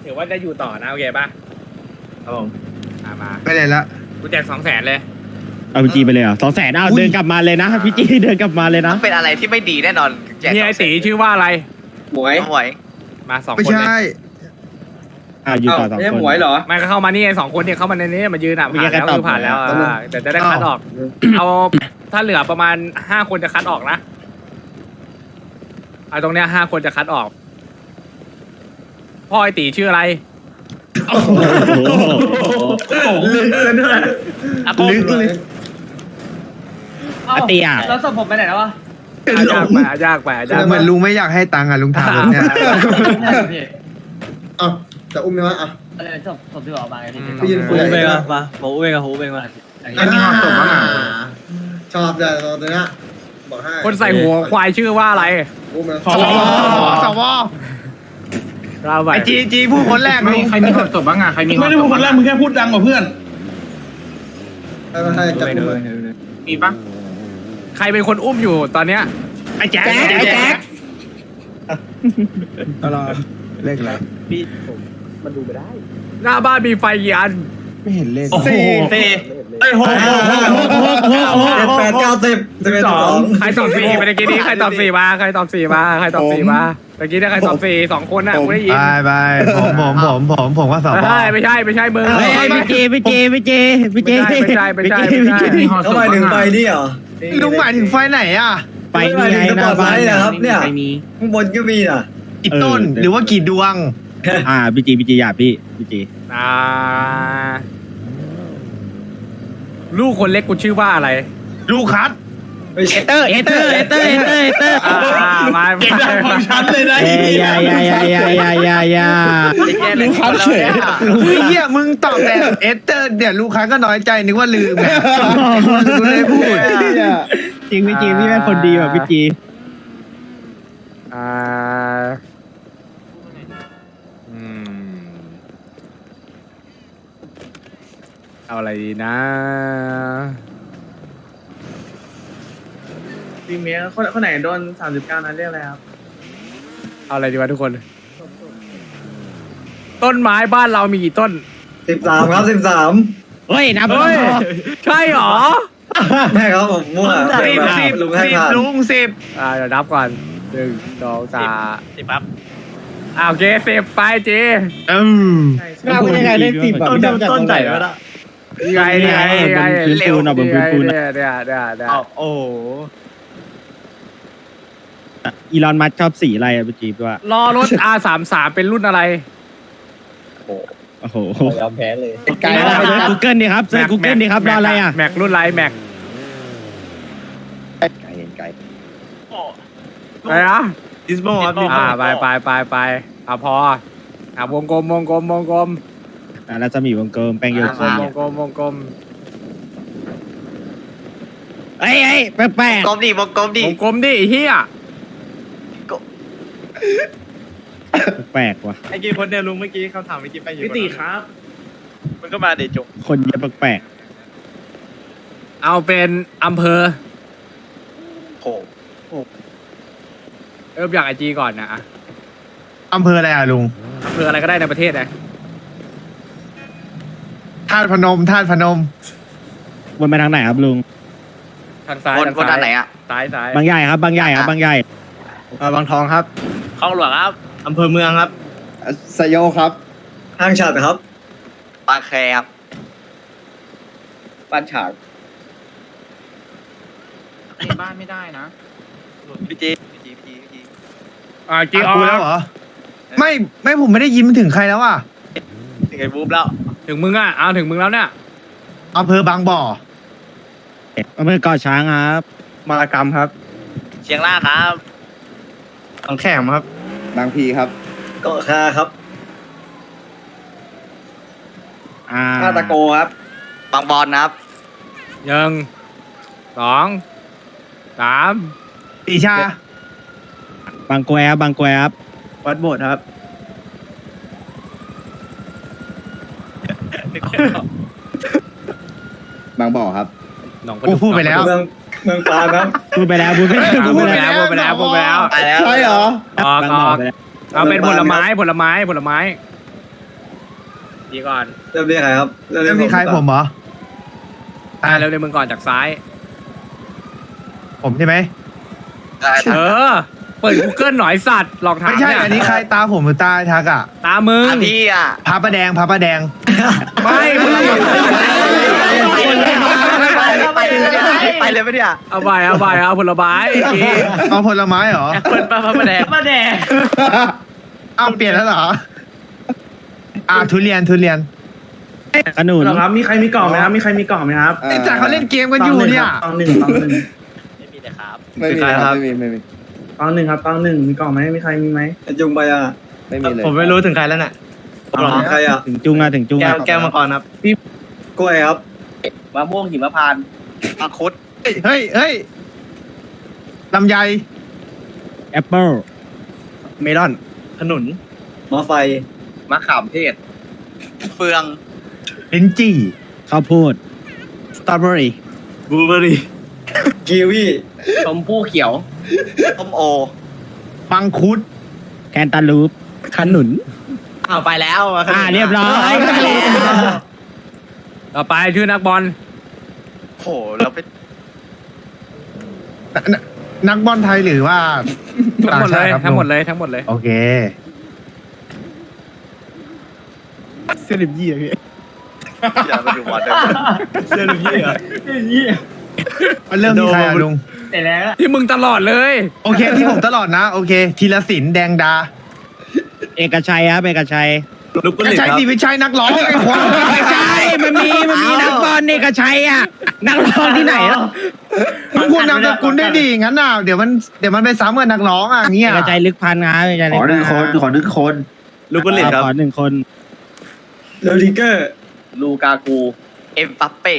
Speaker 4: ถือว่าจะอยู่ต่อนะโอเคป่ะ
Speaker 6: ครับผม
Speaker 4: อะมา
Speaker 7: ไม่เล่นละ
Speaker 4: กูแจกสองแสนเลย
Speaker 2: เอาพีจีไปเลยเหรอะสองแสนเอาเดินกลับมาเลยนะพีจีเดินกลับมาเลยนะ
Speaker 3: เป็นอะไรที่ไม่ดีแน่นอนแจก
Speaker 4: นี่ไอ้ตีชื่อว่าอะไร
Speaker 3: หมวยหมวย
Speaker 4: มาสอง
Speaker 7: ไม่
Speaker 4: คนเล
Speaker 7: ใช่
Speaker 4: ย
Speaker 2: อ่าอยู่ต่อสองคน
Speaker 4: ไม่ก็เข้ามานี่ไอ้สองคนเนี่ยเข้ามาในนี้มายืนอะ
Speaker 2: ไม่
Speaker 4: ผ่าน
Speaker 2: ใช่
Speaker 4: แล้ว
Speaker 2: ใครตอบ
Speaker 4: คือผ่านแล้ว
Speaker 2: แล้ว
Speaker 4: อ่าแต่จะได้คัดออก เอาถ้าเหลือประมาณห้าคนจะคัดออกนะ เอาตรงเนี้ยห้าคนจะคัดออก พ่อไอ้ตีชื่ออะไร
Speaker 2: โอ้โห
Speaker 1: ลึกเลยด้วย
Speaker 3: อะผม
Speaker 1: ลึกเลย
Speaker 2: อาเตีย
Speaker 6: แล้วศพผมไปไหนแล้ววะ
Speaker 4: อะยากไปอะยากไปอะยาก
Speaker 7: แต่
Speaker 4: ไป
Speaker 7: เหมือนลุงไม่อยากให้ตังค์อะลุงถามแบบเนี้ย
Speaker 1: เอ้าจะอุ้มไหมวะอะ
Speaker 6: อะไรศพศพที่ออกมาไงพี่
Speaker 1: พี่ยินคุยอะไรกัน
Speaker 6: มาโหเวงอะโหเวงมา
Speaker 1: ชอบเลยตอนนี้ บอกให้
Speaker 4: คนใส่หัวควายชื่อว่าอะไร
Speaker 1: อุ้มมา
Speaker 7: สวสว
Speaker 4: เราไป
Speaker 7: ไอจีจีพูดคนแรกลุง
Speaker 8: ใครมีความสุขบ้างอะใครมีไม่ได้พูดคนแรกมึงแค่พูดดังกว่าเพื่อน
Speaker 1: ให้มาให้จับมือ
Speaker 8: มีปะ
Speaker 4: ใครเป็นคนอุ้มอยู่ตอนเนี้ย
Speaker 2: ไอ้แจ๊คไอ้แจ๊ค
Speaker 7: ตลอดเลขอะไร
Speaker 4: หน้าบ้านมีไฟกี่อัน
Speaker 7: ไม่เห็นเลข
Speaker 6: สี่สี่ไอ้หกหกหกหกแปดเก้าสิบสิบเอ็ดสอง
Speaker 4: ใครตอบสี่เมื่อกี้นี้ใครตอบสี่มาใครตอบสี่มาใครตอบสี่มาเมื่อกี้เนี่ยใครตอบสี่สองคนน่ะกูได้ยิน
Speaker 7: บายบายผมผมผมผมผมว่าสว
Speaker 4: ไม่ใช่ไม่ใช่ไม่ใช่มึง
Speaker 2: เฮ้ยพี่เจพี่เจพี่เจพี่เจ
Speaker 4: ไม่ใช่ไม่ใช่ไม่ใช่ไม่ใช่
Speaker 6: เขาหมายถึงไฟนี่เหรอ
Speaker 7: ลุงหมายถึงไฟไหนอะ
Speaker 2: ไปนี่ไงหน้าบ้าน
Speaker 6: นะครับเนี่ย
Speaker 2: ไปมี
Speaker 6: ข้างบนก็มีอะ
Speaker 7: กี่ต้นหรือว่ากี่ดวง
Speaker 2: อ่าพี่จีพี่จีอย่าพี่พี่จี
Speaker 4: อ่า ลูกคนเล็กกูชื่อว่าอะไร
Speaker 7: ลูกคัด
Speaker 9: ไม่ใช่
Speaker 2: เตอร์เอเตอร์เอเตอร์เอเตอร์เอเตอร์
Speaker 4: อ่ามา
Speaker 2: เก่งดังของฉันเลยนะยายายายายายายา
Speaker 3: รู้ครับเฉย
Speaker 7: เฮ้ยเหี้ยมึงตอบแต่เอสเตอร์เดี๋ยวลูกค้าก็น้อยใจนึกว่าลืมไงกูเลยพูด
Speaker 2: จริงพี่จีพี่เป็นคนดีแบบพี่จี
Speaker 4: อ่าอืม เอาอะไรดีนะ
Speaker 8: พี่เมียคนคนไหนโดนสามสิบเก้านั้นเรียกอะไรครับ
Speaker 4: เอาอะไรดีวะทุกคน ต้นไม้บ้านเรามีกี่ต้น
Speaker 9: สิบสามครับสิบสาม
Speaker 2: เฮ้ยนับ
Speaker 4: เฮ้ย ใช่เหรอ
Speaker 9: ใช่ครับผมมั่ว
Speaker 7: สิบสิบ
Speaker 9: ลุงให้
Speaker 7: สิบ
Speaker 9: ผ่าน
Speaker 7: ลุงสิบ
Speaker 4: อ่าเดี๋ยวนับก่อนหนึ่งสองสาม
Speaker 3: สิปั๊บ
Speaker 4: อ่าโอเคสิบไปเจ
Speaker 7: อืม
Speaker 2: นับยังไงได้สิบแบบพี่จำจากตรงไหนวะ
Speaker 4: ยัง ไงยังไงยังไง
Speaker 2: บนพื้นปูนอะบนพื้นปูนอะ
Speaker 4: เนี่ยเนี่ยเนี่ยเนี่ย
Speaker 7: โอ้โห
Speaker 2: อีลอนมัสก์ชอบสีอะไรอะพี่จีว่า
Speaker 4: รอรถ R สามสามเป็นรุ่นอะไร
Speaker 2: โอ้โห
Speaker 9: ยอมแพ้เลย
Speaker 2: ไกลแล้วไปกูเกิลดีครับเซิร์ชกูเกิลดีครับรออะไรอะ
Speaker 4: แม็กรุ่นไรแม็ก
Speaker 2: ไกลไกล
Speaker 4: อะไรนะ
Speaker 7: ดิสโมครับ
Speaker 4: อ่าไปไปไปไปอะพออะวงกลมวงกลมวงกลม
Speaker 2: อะแล้วจะมีวงกลมแปลงโย
Speaker 4: วง
Speaker 2: โก
Speaker 4: กลม
Speaker 2: ม
Speaker 4: วงกลมวงกลม
Speaker 2: เอ้ยเอ้ยแปลกแปลก
Speaker 3: กลมดิวงกลมดิ
Speaker 4: วงกลมดิไอ้เฮีย
Speaker 2: แปลกว่ะ
Speaker 8: ไอ้กี่คนเนี่ยลุงเมื่อกี้เขาถามเมื่อกี้ไปอยู่พี่ตีครับ
Speaker 3: มันก็มาเดจุก
Speaker 2: คนเยอะแปลก
Speaker 4: เอาเป็นอำเภอ
Speaker 3: โห
Speaker 4: เริ่มจากไอจีก่อนนะอะ
Speaker 7: อำเภออะไรอะลุง
Speaker 4: อำเภออะไรก็ได้ในประเทศนะ
Speaker 7: ธาตุพนมธาตุพนม
Speaker 2: ๆวนไปทางไหนครับลุง
Speaker 4: ทางซ้าย
Speaker 3: วน
Speaker 4: ทาง
Speaker 3: วน
Speaker 4: ซ้า
Speaker 3: ด้าน
Speaker 4: ย
Speaker 3: ไหนอะ
Speaker 4: ซ้ายซ้าย
Speaker 2: บางใหญ่ครับ บางใหญ่ครับบางใหญ่
Speaker 7: บางทองครับ
Speaker 3: คลองหลวงครับ
Speaker 8: อำเภอเมืองครับ
Speaker 10: สยโยครับ
Speaker 9: ห้างฉัดครับ
Speaker 3: บางแคครับ
Speaker 10: บ้านฉาง
Speaker 3: บ้านไม่ได้นะ พี่จีพี่จีพี่จีพี่จี
Speaker 4: อ่าจี
Speaker 7: อะ
Speaker 4: ออก
Speaker 7: กู
Speaker 4: แล้
Speaker 7: แล้ววเหรอ ไม่ ไม่ผมไม่ได้ยิ้มถึงใครแล้วอะ
Speaker 3: ถึงไอ้บูมแล้ว
Speaker 4: ถึงมึงอะเอาถึงมึงแล้วเนี่ย
Speaker 7: อำเภอบางบ่อ
Speaker 2: อำเภอเกาะช้างครับ
Speaker 7: มารกรรมครับ
Speaker 3: เชียงรากครับ
Speaker 7: บางแขมครับ
Speaker 10: บางพีครับ
Speaker 9: เกาะคาครับ
Speaker 2: อ่า
Speaker 10: ท่าตะโกครับ
Speaker 3: บางบอลนะครับ
Speaker 4: หนึ่งสองสาม
Speaker 7: ปีชา
Speaker 2: บางแควบางแควครับ
Speaker 8: วัดโบสถ์ครับ
Speaker 10: บางบ่อครับ
Speaker 4: หนองประ
Speaker 7: กู
Speaker 4: ดุก
Speaker 7: พูดไปแล้ว
Speaker 9: เมืองเมืองปรางครับ
Speaker 2: พูดไปแล้วพูดไปแล้ว
Speaker 4: พู
Speaker 2: พู
Speaker 4: ด
Speaker 2: ด
Speaker 4: ไป
Speaker 2: ไป
Speaker 4: แล้
Speaker 2: แล้วว
Speaker 4: พูดไปแล้วพูดไปแล้ว
Speaker 3: ตายแล้ว
Speaker 10: ใช่เหรอ
Speaker 4: ออก
Speaker 2: บาง
Speaker 4: อ
Speaker 2: บ่อ
Speaker 4: อก
Speaker 2: ไปแล้ว
Speaker 4: เอาเป็นผลไม้ผลไม้ผลไม้ดีก่อน
Speaker 9: เริ่มที่ใครครับ
Speaker 7: เริ่มที่ใครผมเหรอ
Speaker 4: อ่าเร็วเลยมึงก่อนจากซ้าย
Speaker 7: ผมใช่ไหม
Speaker 4: เออ เปิด Google หน่อยสัตว์หลอกถาม
Speaker 7: ไม่ใช่
Speaker 4: เนี่ย
Speaker 7: อันนี้ใครตาผมหรือตาทักอะ
Speaker 4: ตามึง
Speaker 3: อะพี่อะ
Speaker 7: พาประแดงพาประแดง
Speaker 4: ไม่มึง
Speaker 3: ไปเลยไปเลยไปเนี่ย
Speaker 4: เอาไปเอาไปเอาผลไม้อีก
Speaker 7: เอาผลไม้เหรอ
Speaker 3: เปิดปลาพระแดง
Speaker 8: มาแดง
Speaker 7: เอาเปลี่ยนแล้วเหรอ อ่าทุเรียนทุเรียน
Speaker 2: ขนุน
Speaker 8: เหรอครับ มีใครมีกล่องไหมครับ มีใครมีกล่องไหมครับ
Speaker 7: ไอ้จ่าเขาเล่นเกมกันอยู่เนี่ย
Speaker 8: ตองหนึ่งตองหนึ่ง
Speaker 3: ไม่มีเลยครับ
Speaker 10: ไม่มีครับไม่มีไม่มี
Speaker 8: ตองหนึ่งครับตองหนึ่งมีกล่องไหมมีใครมีไหม
Speaker 9: ไอ้จุงไปอะ
Speaker 10: ไม่มีเลย
Speaker 8: ผมไม่รู้ถึงใครแล้วน่ะ
Speaker 9: ใครอะ
Speaker 2: ถึงจุงอะถึงจุง
Speaker 8: แก้
Speaker 2: อะ
Speaker 8: วแก้วมาก่อนครับ
Speaker 9: กล้วยครับ
Speaker 3: มะม่วงหิมพานต์มังคุด
Speaker 7: เฮ้ยเฮ้ยเฮ้ยลำไย
Speaker 2: แอปเปิล
Speaker 7: เมลอน
Speaker 8: ขนุน
Speaker 9: มอไฟ
Speaker 3: มะขามเทศ เฟือง
Speaker 7: ลิ้นจี่
Speaker 2: ข้าวโพด
Speaker 7: สตรอเบอรี่
Speaker 8: บลูเบอรี่
Speaker 9: กีวี
Speaker 3: ชมพู่เขียว ส้มโอ
Speaker 7: มังคุด
Speaker 2: แคนตาลูปขนุน
Speaker 3: อ้าวไปแล้ว
Speaker 2: อ่าเรียบร้อย
Speaker 4: ต่อไปชื่อนักบอล
Speaker 3: โหเราไป
Speaker 7: นักบอลไทยหรือว่า
Speaker 4: ทั้งหมดเลย
Speaker 7: ต่าชาติครับ
Speaker 4: ทั้งหมดเลยทั้งหมดเลย
Speaker 7: โอเคเซเลบยี่อะพี่
Speaker 3: อย่ามาดูบอลเลย
Speaker 8: เสื้อลูกยี่เหรอ
Speaker 7: มันเริ่มที่ใครอะลุง
Speaker 8: แต่แล้ว
Speaker 4: ที่มึงตลอดเลย
Speaker 7: โอเคที่ผมตลอดนะ โอเคทีละสินแดงดา
Speaker 2: เอกชัยครับเอกชัย
Speaker 8: ลูกกุห
Speaker 7: ไม่
Speaker 8: ลิบ
Speaker 7: ใช่
Speaker 8: ครับ
Speaker 7: สิไม่ใช่นักร้องไอ้ควายไม่ใช่
Speaker 2: มันมีมันมีนักบอลเอกชัยอะนักร้องที่ไหนอะ
Speaker 7: มึงควรนามสกุลได้ดีงั้นน่ะเดี๋ยวมันเดี๋ยวมันไปซ้ำกับนักร้องอะเงี้ย
Speaker 2: เอกชัยลึกพันนะเอกชัย
Speaker 9: ขอหนึ่งคนขอหนึ่งคน
Speaker 2: ลูกบุลเลตครับ ขอหนึ่งคน
Speaker 9: โรดิเกอร์
Speaker 6: ลูกากู เอ็มปัปเป้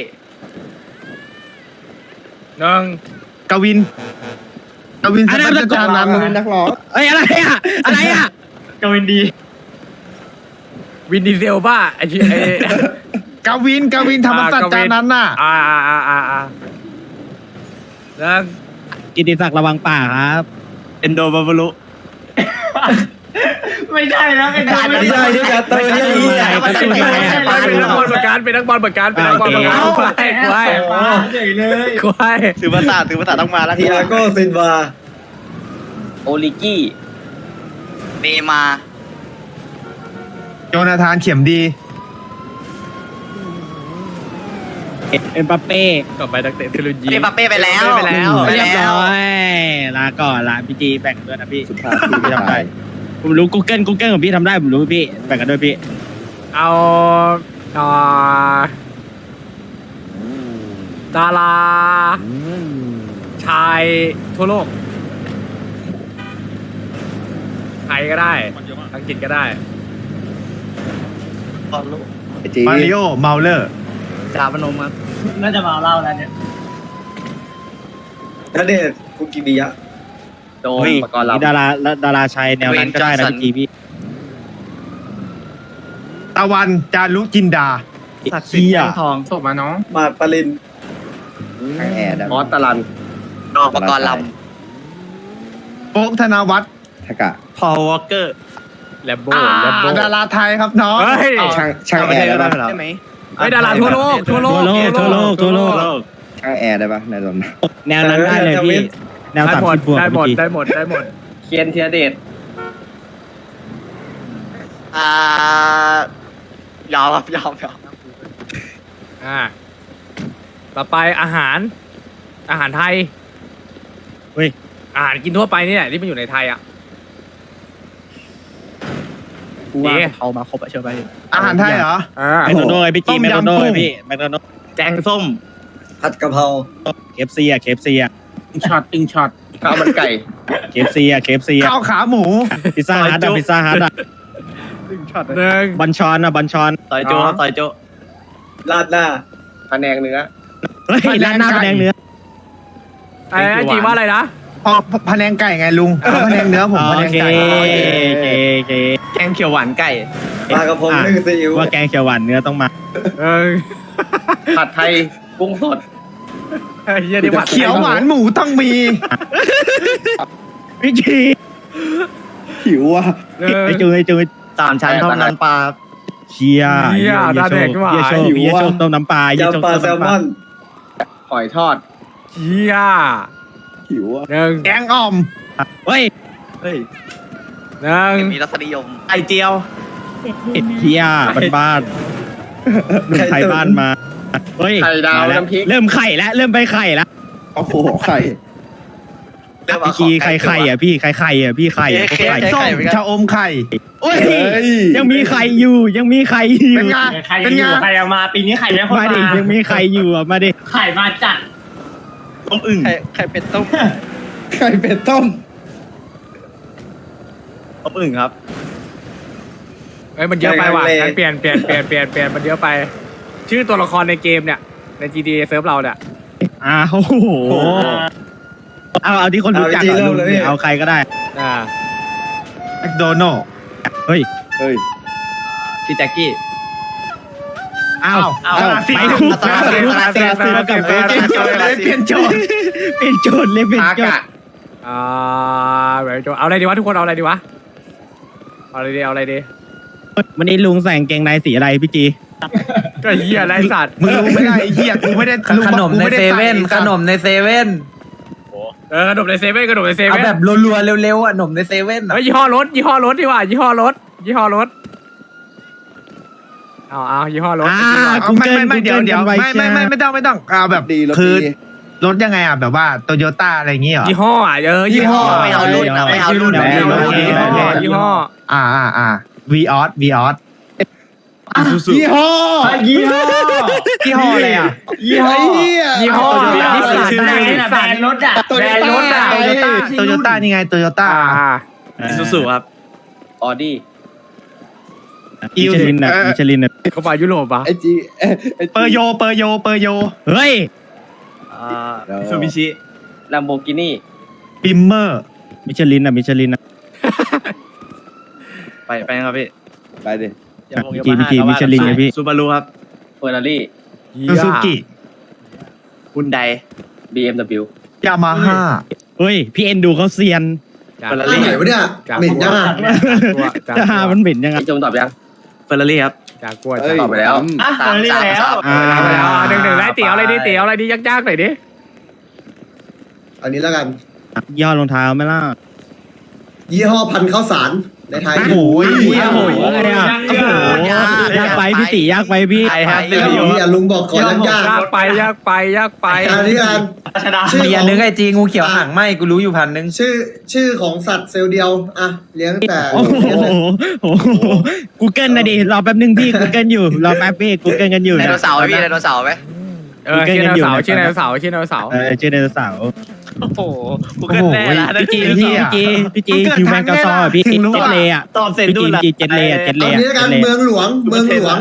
Speaker 2: หนึ่ง
Speaker 7: กวิน กวินสัจจานันท์
Speaker 9: นักร้อง
Speaker 2: เอ้ยอะไรอะอะไรอะ
Speaker 11: กวินดี
Speaker 2: วินดีเซลป่ะไอ้ที่ไอ้
Speaker 7: กวิน กวินธรรมสัจจานันท์น่ะ
Speaker 2: อ่าอ่าอ่าอ่าหนึ่งกิติศักดิ์ระวังป่าครับ เอนโดบาบลุ
Speaker 11: ไม่ใช่แล้วไอ้ตัว
Speaker 9: ไม่ได้ที่จะเตอร์ที่นี่
Speaker 2: เป็นนักบอลประกันเป็นนักบอลประกันเป็นนักบอลประกันควายควาย
Speaker 11: เฉยเลย
Speaker 2: ควาย
Speaker 6: ถือภาษาถือภาษาต้องมาแล้ว
Speaker 9: ทีอาโก้ซินวา
Speaker 6: โอลิกี้เนมา
Speaker 7: โจนาธานเข็มดี
Speaker 2: เอ็มบัปเป้ต่อไปนักเตะเทโลยี
Speaker 6: เอ็มปัปเป้ไปแล้ว
Speaker 2: ไปแล้ว
Speaker 6: ไป
Speaker 2: เรียบ
Speaker 6: แล้ว
Speaker 2: ร้อยลาก่อนลาพี่จีแบ่งด้วยนะพี่
Speaker 9: สุภาพที่
Speaker 2: พี่ทำได้ ผมรู้ Google Google ของพี่ทำได้ผมรู้พี่แบ่งกันด้วยพี่เอาอ่าดาราชายทั่วโลกไทยก็ได้ อังกฤษก็ได้
Speaker 9: จี
Speaker 7: มาริโอเมาเลอร์
Speaker 6: จาพนมครับ
Speaker 11: น่าจะมาเล่าแล้วเนี่ย
Speaker 9: ณเดชน์คุกิมิยะ
Speaker 6: โดนประกอบเรา
Speaker 2: ดาราดาราชายแนวนั้นก็ได้นะพี่จีพี่
Speaker 7: ตะวันจารุจินดา
Speaker 6: ศักดิ์สิทธิ์แท่งทอง
Speaker 2: ส่งมาน้อง
Speaker 9: มาปรินแอร์
Speaker 6: ออสตาลันนอกประกอบล
Speaker 7: โป๊กธนวัฒน์
Speaker 9: ทกะำ
Speaker 6: พอวอลเกอร์
Speaker 2: แลมโบ
Speaker 7: อ่า
Speaker 2: แลมโบ
Speaker 7: ดาราไทยครับน้อง
Speaker 2: เฮ้ย
Speaker 9: ช่างช่างแอร์ได้ปะ
Speaker 6: ใช่ไหม
Speaker 2: ไอ้ยดาราทั่วโลกทั่วโลกทั่วโลกทั่วโลก
Speaker 9: ช่างแอร์ได้ปะในตอน
Speaker 2: แนวนั้นได้เลยพี่ แนว
Speaker 6: ได้
Speaker 2: สาม
Speaker 6: หมด
Speaker 2: สิบบวก
Speaker 6: ได้หมด
Speaker 2: พี่
Speaker 6: ได้หมดได้หมดเคียนเทียเดชอ่ายอมครับยอมยอม
Speaker 2: อ่าต่อไปอาหาร อาหารไทยเฮ้ย อาหารกินทั่วไปนี่แหละที่มันอยู่ในไทยอะ
Speaker 12: กูว่าเขามาครบอะเชื่อไป
Speaker 7: อาหารไทยเหรอ
Speaker 2: อ่า
Speaker 7: แมคโดนัลด์ไอ้พี่จีแมคโดนัลด์ไอ้พี่
Speaker 2: แมคโดนัลด์
Speaker 6: แกงส้ม
Speaker 9: ผัดกะเพรา
Speaker 2: เคฟซีอะเคฟซีอะ
Speaker 6: ช็อตอิงช็อตข้าวมันไก่
Speaker 2: เคฟซีอะเคฟซีอะ
Speaker 7: ข้าวขาหมู
Speaker 2: พิซซ่าฮัทอะพิซซ่าฮัทอะ
Speaker 12: หนึ่ง
Speaker 2: บัญชอนอะบัญชอน
Speaker 6: ซอยโจ้ครับซอยโจ้
Speaker 9: ราดหน้า
Speaker 6: พะแนงเนื้อ
Speaker 2: เฮ้ยร้านหน้าแดงเนื้อไอ้จริงว่าอะไรนะ
Speaker 7: อ๋อพะแนงไก่ไงลุงเขาพะแนงเนื้อผมพะแน
Speaker 2: โองเค
Speaker 7: ไก่
Speaker 2: โอเคโอเค
Speaker 6: แกงเขียวหวานไก่
Speaker 9: ปลากระพงนึ่งซีอิ๊ว
Speaker 2: ว่าแกงเขียวหวานเนื้อต้องมาเออ
Speaker 6: ผัดไทยกุ้งสด
Speaker 2: เยี่ยนี่หวาน
Speaker 7: เขียวหวานหมูต้องมี
Speaker 2: พี่จี
Speaker 9: หิวอะ
Speaker 2: ไอ้จูไอ้จู
Speaker 6: สามชั้นเท่านั้นปลา
Speaker 2: เชียเยี่ยโชคเยี่ยโชคเยี่ยโชคต้มน้ำปลาเยี่ยโชค
Speaker 9: ยำปลา
Speaker 2: ต้ม
Speaker 9: แซล
Speaker 2: น้ำป
Speaker 9: ม
Speaker 2: ลา
Speaker 9: อน
Speaker 6: หอยทอด
Speaker 2: เยี่ย
Speaker 9: หิวอะ
Speaker 2: หนึ่ง
Speaker 7: แกงอ่อม
Speaker 2: เฮ้ย
Speaker 9: เฮ้ย
Speaker 2: หนึ่ง
Speaker 6: มีรสนิยมไอเจียว
Speaker 2: เฮียบ้านบ้านหนุ่มไทยบ้านมา เฮ้ย
Speaker 6: ไข่ดาว
Speaker 2: มแล้
Speaker 6: น้ำพริก
Speaker 2: เริ่มไข่แล้วเริ่มไปไข่แล้ว
Speaker 9: โอ้โหไข่
Speaker 2: พี่กีไข่ไข่อะพี่ไข่ไข่อะพี่ไข่อะไข่
Speaker 7: ส้มชะอมไข่
Speaker 2: โอ้ย
Speaker 9: เฮ้ย
Speaker 2: ยังมีไข่อยู่ยังมีไข่อยู่
Speaker 7: เป็นไง
Speaker 11: ใคร
Speaker 7: เป็น
Speaker 11: อ
Speaker 7: ไง
Speaker 11: ยู่ใครเอามาปีนี้ใครไม่คน
Speaker 2: มาดิ
Speaker 11: มา
Speaker 2: ยังมีไข่อยู่อะมาดิ
Speaker 11: ไข่มาจัด
Speaker 2: ต้มอึ่ง
Speaker 6: ไข่ไข่เป็ดต้ม
Speaker 9: ไข่เป็ดต้ม
Speaker 6: ต้มอึ่งครับ
Speaker 2: เอ้ยมันเยอะไปว่ะ
Speaker 9: ไข่ทะเล
Speaker 2: งั้นเปลี่ยนเปลี่ยนเปลี่ยนเปลี่ยนเปลี่ยนมันเยอะไป ชื่อตัวละครในเกมเนี่ย ใน GTA เซิร์ฟเราเนี่ยอ้าวโอ้โหเอาเอาที่คนรู้จัก
Speaker 9: เอา
Speaker 2: ก่อน
Speaker 9: ที่เริ่
Speaker 2: ลุ
Speaker 9: ม
Speaker 2: ง
Speaker 9: เลยพี่
Speaker 2: เอาใครก็ได้อ่า
Speaker 7: แมคโดนัลด์
Speaker 2: เฮ้ย
Speaker 9: เฮ้ย
Speaker 6: พี่แจ็คกี้
Speaker 2: อ้าว
Speaker 6: เอา
Speaker 2: ไปทุก
Speaker 6: เอา
Speaker 2: ไปทุก
Speaker 6: เอา
Speaker 2: เปลี่ยน
Speaker 6: เอา
Speaker 2: โจทย์กับ
Speaker 6: เอา
Speaker 2: เปลี่ยนโจทย์เลยเปลี่ยนโจทย์เปลี่ยนโจทย์เลยเปลี่ยน
Speaker 6: อา
Speaker 2: โจท
Speaker 6: กะ
Speaker 2: ย์อ่าเปลี่ยนโจทย์เอาอะไรดีวะทุกคนเอาอะไรดีวะเอาอะไรดีเอาอะไรดีวันนี้ลุงใส่กางเกงในสีอะไรพี่จี ก็เหี้ยไรสัตว์
Speaker 7: มึงรู้ไม่ได้ไอ้เหี้ยกูไม่ได้รู้
Speaker 6: ขนมใน
Speaker 7: กูไได้
Speaker 6: เซเว่น
Speaker 7: ใส่
Speaker 6: ขนมในเซเว่น
Speaker 2: เออขนมในเซเว่นขนมในเซ
Speaker 6: เอา
Speaker 2: เว่น
Speaker 6: แบบรัวๆเร็วๆอะขนมในเซเว่น
Speaker 2: เฮ้ยยี่ห้อรถยี่ห้อรถดีกว่ายี่ห้อรถยี่ห้อรถเอาเอายี่ห้อรถ
Speaker 7: เอาไม่ไม่ไม่เดี๋ยวเดี๋ยวไม่ไม่ไม่ไม่ต้องไม่ต้องเอาแบบ
Speaker 9: ดีรถ
Speaker 7: คือ
Speaker 9: ดี
Speaker 7: รถยังไงอะแบบว่าโตโยต้าอะไรอย่างเงี้ยเหรอ
Speaker 2: ยี่ห้ออะเออยี่ห้อ
Speaker 6: ไม่เอารุ่นนะไม่เอารุ่น
Speaker 2: ไม่เอารุ่น
Speaker 6: ไม่
Speaker 2: ยี่
Speaker 6: เอา
Speaker 2: ห้อ
Speaker 6: รุ่น
Speaker 2: ยี่ห้อ
Speaker 7: อ่าอ่าอ่าวีออสวีออส
Speaker 5: ยี่ห้อ
Speaker 6: ยี่ห้อ
Speaker 4: ยี่ห้ออะไรอะ
Speaker 6: ยี่ห้อ
Speaker 4: ยี่ห้อนิสสัน
Speaker 6: แบรนด์รถอะ
Speaker 5: โตโยต้า
Speaker 7: โตโยต้านี่ไงโตโยต้า
Speaker 4: อ่า
Speaker 6: ซูซูครับ
Speaker 3: ออดี้
Speaker 2: มิชลินอะมิชลินอะ
Speaker 4: เขามายุโรปปะ
Speaker 5: ไอจี
Speaker 7: เปอร์โยเปอร์โยเปอร์โย
Speaker 2: เฮ้ย
Speaker 6: ซูบิชิ
Speaker 3: ลัมโบกินี่
Speaker 7: บิมเมอร์
Speaker 2: มิชลินอะมิชลินอะ
Speaker 6: ไปไปครับพี่
Speaker 5: ไปดิ
Speaker 2: พี่จีพี่จีมิชลินไงพี่
Speaker 6: ซูบารุครับ
Speaker 3: เฟอร์รารี่
Speaker 7: ซูซูกิ
Speaker 6: ฮุนได
Speaker 3: BMW
Speaker 7: ยามาฮ่า
Speaker 2: เฮ้ย พี่เอ็นดูเขาเซียน
Speaker 4: จาก
Speaker 6: เฟอร์รา
Speaker 1: ร้าน
Speaker 6: รี่
Speaker 1: ไหนวะเนี่ยเหม็นยังอะ
Speaker 2: จะหามันเหม็นยังไง
Speaker 3: พี่จงตอบยัง
Speaker 6: เฟอร์รารี่ครับ
Speaker 4: จากกลัว
Speaker 5: เอ้ย
Speaker 3: ตอบไปแล้ว
Speaker 6: อะเฟอร์รารี่แล้ว
Speaker 2: อ่า
Speaker 4: เอาไปแล้วหนึ่งหนึ่งแล้วเตี๋ยวอะไรดิเตี๋ยวอะไรดิยากๆหน่อยดิ
Speaker 1: อันนี้แล้วกัน
Speaker 2: ย่อรองเท้าไหมล่ะ
Speaker 1: ยี่ห้อพันธุ์ข้าวสารในไทย
Speaker 7: โอ้ย
Speaker 2: โอ้โหอะไร พี่ติยากไปพี่
Speaker 6: ไอแฮป
Speaker 1: ไอ้เหี้ยลุงบอกขอยากยาก
Speaker 4: ยากไปยากไปยากไป
Speaker 1: ๆอันนี้กัน
Speaker 6: ชนะ
Speaker 1: ชื่อ
Speaker 6: มี
Speaker 1: ข
Speaker 6: อั
Speaker 1: อนง
Speaker 6: นึงไอจีงูเขียวหางไหมกูรู้อยู่พันนึง
Speaker 1: ชื่อ ชื่อของสัตว์เซลล์เดียวอะเลี้ยงแต่
Speaker 2: โอ้โหโอ้โหกูเกิลนะดิรอแป๊บนึงพี่กูเกิลอยู่รอแป๊บพี่กูเกิลกันอยู่
Speaker 11: ได
Speaker 2: นะ
Speaker 11: โนเสาร์ไหมพี่ไดโนเสาร์ไหม
Speaker 4: เออชื่อไดโนเสาร์ชื่อไดโนเสาร์ชื่อไดโนเสาร์
Speaker 2: เออชื่อไดโนเสาร์
Speaker 6: โอ้โหกู
Speaker 7: โอ้
Speaker 6: เกิ
Speaker 7: โห
Speaker 6: นแน่ละ
Speaker 2: พี่จีพี่จีพี่จีพี่จีฮิวแมนกาซอพี่
Speaker 7: ถึงรู้
Speaker 2: เจ็ด
Speaker 7: อะ
Speaker 2: เลย์อะ
Speaker 6: ตอบเสร็จ
Speaker 2: พี่
Speaker 6: ดู
Speaker 2: จี
Speaker 6: ละ
Speaker 2: พี่จีเจ็ดเลย์อะเจ็ดเล
Speaker 1: เอา
Speaker 2: ย์
Speaker 1: นี้แล้วกัน
Speaker 2: เจ็ดเล
Speaker 1: เมื
Speaker 2: ย์
Speaker 1: องหลวงเมืองหลวง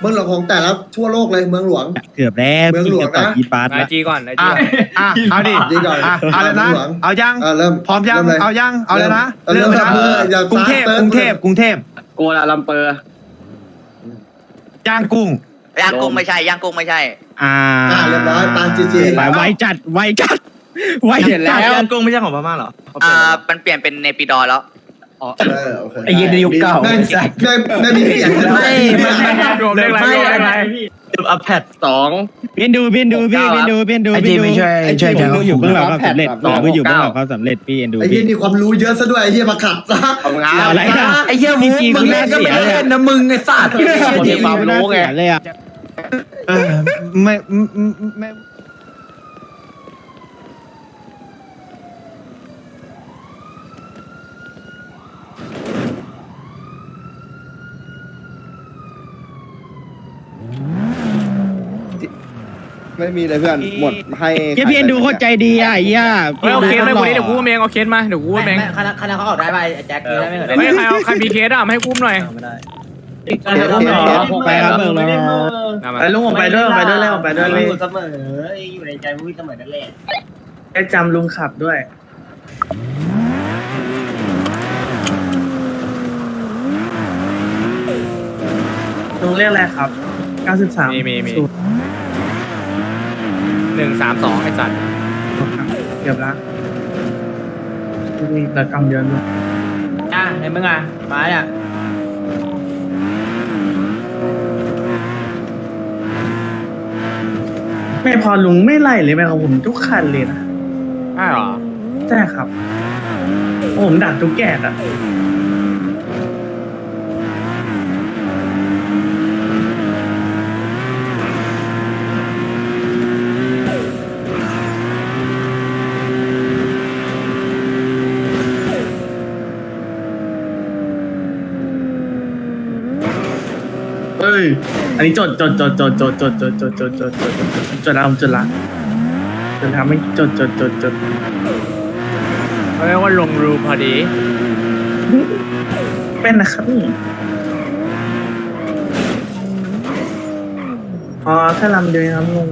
Speaker 1: เมืองหลวงของแต่ละทั่วโลกเลยเมืองหลวง
Speaker 2: เกือบแล้ว
Speaker 1: เมือง
Speaker 2: พี่
Speaker 1: หลวง
Speaker 2: จะตอบ
Speaker 1: นะ
Speaker 2: อีบาส
Speaker 4: ไอ
Speaker 2: แล้ว
Speaker 4: จีก่อนไอจี
Speaker 7: อะอะเอาดิ
Speaker 1: ดีก่อน
Speaker 7: อะเอาเลยนะ
Speaker 1: หลวง
Speaker 7: เอายัง
Speaker 1: เออเริ่ม
Speaker 7: พร้อมยัง
Speaker 1: เริ่เลย
Speaker 7: เอายังเอาเลยนะ
Speaker 1: เริ่ม
Speaker 7: เลยนะ
Speaker 1: เริ่มเลยอย่าก
Speaker 7: รุงเทพ
Speaker 1: ฟ้าเติม
Speaker 7: กรุงเทพกรุงเทพ
Speaker 3: โกลาลัมเปอร์
Speaker 7: ย่างกุ้ง
Speaker 11: ย่างกุ้งไม่ใช่ย่างกุ้งไม่ใช่
Speaker 2: อ่า
Speaker 1: อ่าเรียบร้อยปาจีจี
Speaker 2: ไปไวจัดไวจัดไว
Speaker 6: เห็น
Speaker 2: จั
Speaker 6: แล้
Speaker 2: ด
Speaker 6: วย่างกุ้งไม่ใช่ของพม่าเหรอเขาเปลี่
Speaker 11: อ่าย
Speaker 6: น
Speaker 11: มันเปลี่ยนเป็นเนปิดอร์แล้ว
Speaker 1: เออโอเค
Speaker 6: ไอ้เหี้ยในยุคเก่า
Speaker 1: ได้ได้ได้มีเปลี่ยนกันด้วย
Speaker 4: รวมเลขอะไรรวมเลขอะไร
Speaker 6: อัพแพด
Speaker 3: สอง
Speaker 2: เพียนดูเพียนดูพี่เพียนดูเพียนดู
Speaker 6: ไอ้จีไม่ช่วยช่วย
Speaker 2: พี่
Speaker 6: แก
Speaker 2: ผมอยู่เบื้องหลังความสำเร็จ
Speaker 1: สอง
Speaker 2: ผมอยู่เบื้องหลังความสำเร็จพี่เอ็นดู
Speaker 1: ไอ้เหี้
Speaker 2: พี่
Speaker 1: ยนี่ความรู้เยอะซะด้วยไอ้เหี้ยมาขัดซะ
Speaker 3: ของงา
Speaker 2: เอา
Speaker 3: น
Speaker 2: อะไรอะ
Speaker 6: ไอ้เหี้ย
Speaker 2: จ
Speaker 6: มึง
Speaker 2: ริงๆ
Speaker 6: มึงเล่นก็ไม่ได้เล่นนะมึงไอ้สัตว์
Speaker 3: คนมีความรู้ไง
Speaker 2: เสียเลยอะ
Speaker 7: เออไม่ไม่ไม่
Speaker 5: ไม่มีเลยเพื่อนหมดให้
Speaker 2: เฮียพี่เอ็นดูเข้าใจดีอะไอ้เฮีย
Speaker 4: เฮ้ยเอาเคสไหมคนนี้เดี๋ยวกูเองเอาเคสมาเดี๋ยวกูเอง
Speaker 6: คณะคณะเขาออกได้ป่ะแจ็คได้ไหมเหรอ
Speaker 4: ไม่ใครเอาใครมีเคสอะมาให้กุ้มหน่อย
Speaker 2: ไปครับเบิกแล้ว
Speaker 8: ไอ้ลุงผมไปด้วยไปด้วยเลยผมไปด้วยเลย
Speaker 6: เสมออยู่ในใจมึงเสมอนั่นแหละ
Speaker 8: แค่จำลุงขับด้วยลุงเรียกอะไรครับ 93
Speaker 4: มีมีมีหนึ่งสามสองไอ้สัตว์
Speaker 8: เกือบละมีแต่กำเยอะด้วย
Speaker 6: อะไหนมึงอะมาเนี่ย
Speaker 8: ไม่พอลุงไม่ไล่เลยไหมครับผมทุกคันเลยนะ
Speaker 4: ใช่หรอ
Speaker 8: ใช่ครับ ผมดักทุกแกะอะ ยอันนี้จดจดจดจดจดจดจดจดจดจดจดจดแล้วผมจดละจดแล้วไม่จดจดจดจด
Speaker 4: เขาเรียกว่าลงรูพอดี
Speaker 8: เป็นนะครับนี่อ๋อแค่ลำเดียวเองครับลุง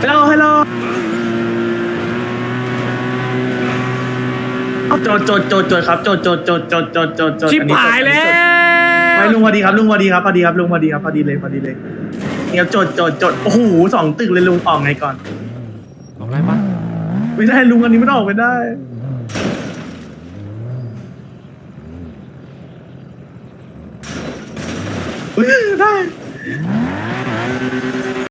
Speaker 8: ฮัลโหลฮัลโหล จดจดจดจดครับจดจดจดจดจดจดจด
Speaker 4: ชิบหายแล้ว
Speaker 8: ไม่ลุงพอดีครับลุงพอดีครับพอดีครับลุงพอดีครับพอดีเลยพอดีเลยเนี่ยจดจดจดโอ้โหสองตึกเลยลุงออกไงก่อน
Speaker 4: ออกอะไรปะ
Speaker 8: ไม่ได้ลุงอันนี้ไม่ต้องออกไม่ได้เฮ้ยได้